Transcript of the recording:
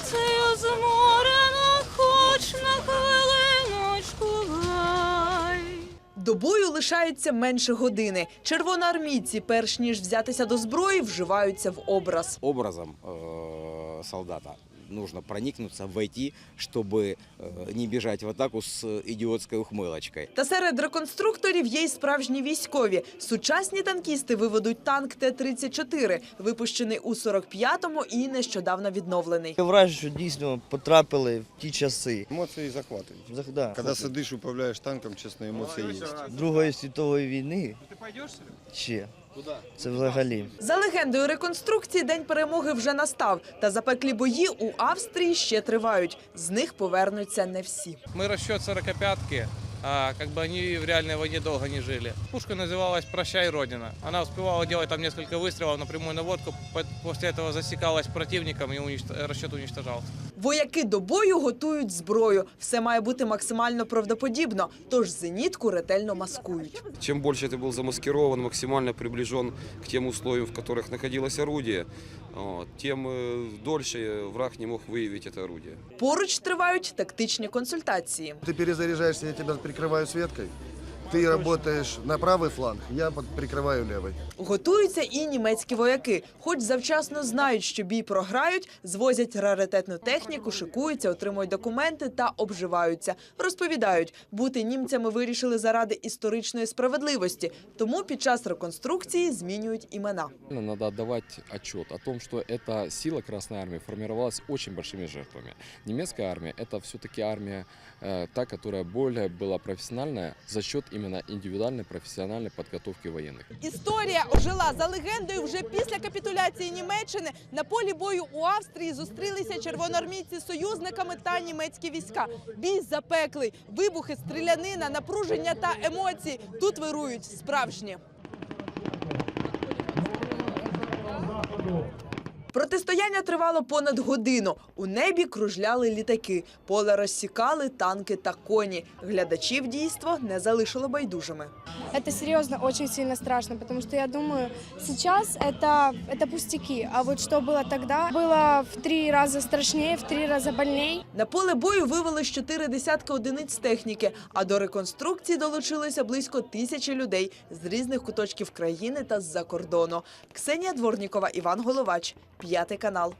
працею зморено, хоч на хвилиночку гай. До бою лишається менше години. Червоноармійці, перш ніж взятися до зброї, вживаються в образ. образом е солдата нужно проникнуться, войти, чтобы э, не бежать в атаку с идиотской ухмылочкой. Та серед реконструкторів є й справжні військові. Сучасні танкісти виведуть танк Т-34, випущений у 45-му і нещодавно відновлений. Таке враження, що дійсно потрапили в ті часи. Емоції захватують. Зах- Да. Коли сидиш, управляєш танком, чесно, емоції є. Другої світової війни ще. Це взагалі. За легендою реконструкції, день перемоги вже настав. Та запеклі бої у Австрії ще тривають. З них повернуться не всі. Мы расчет 45-ки, а как бы они в реальной войне долго не жили. Пушка называлась «Прощай, Родина». Она успевала делать там несколько выстрелов на прямую наводку, по- после этого засекалась противником и уничт- расчет уничтожался. Вояки до бою готують зброю. Все має бути максимально правдоподібно, тож зенітку ретельно маскують. Чем больше ты был замаскирован, максимально приближен к тем условиям, в которых находилось орудие, вот, тем э, дольше враг не мог выявить это орудие. Поруч тривають тактичні консультації. Ты перезаряжаешься, я тебя прикрываю светкой. Ты работаешь на правый фланг, я под- прикрываю левый. Готуються і німецькі вояки, хоч завчасно знають, що бій програють, звозять раритетну техніку, шикуються, отримують документи та обживаються. Розповідають, бути німцями вирішили заради історичної справедливості, тому під час реконструкції змінюють імена. Надо отдавать отчет о том, что эта сила Красной Армии формировалась очень большими жертвами. Немецкая армия – это все-таки армия э, та, которая более была профессиональная за счет именно индивидуальной профессиональной подготовки военных. Історія ожила за легендою. Вже після капітуляції Німеччини на полі бою у Австрії зустрілися червоноармійці з союзниками та німецькі війська. Бій запеклий, вибухи, стрілянина, напруження та емоції. Тут вирують справжні. Протистояння тривало понад годину. У небі кружляли літаки, поле розсікали танки та коні. Глядачів дійство не залишило байдужими. Это серьезно очень сильно страшно, потому что я думаю, сейчас это, это пустяки, а вот что было тогда, было в три раза страшнее, в три раза больней. На поле бою вивели з чотири десятки одиниць техніки, а до реконструкції долучилося близько тисячі людей з різних куточків країни та з-за кордону. Ксенія Дворнікова, Іван Головач, п'ятий канал.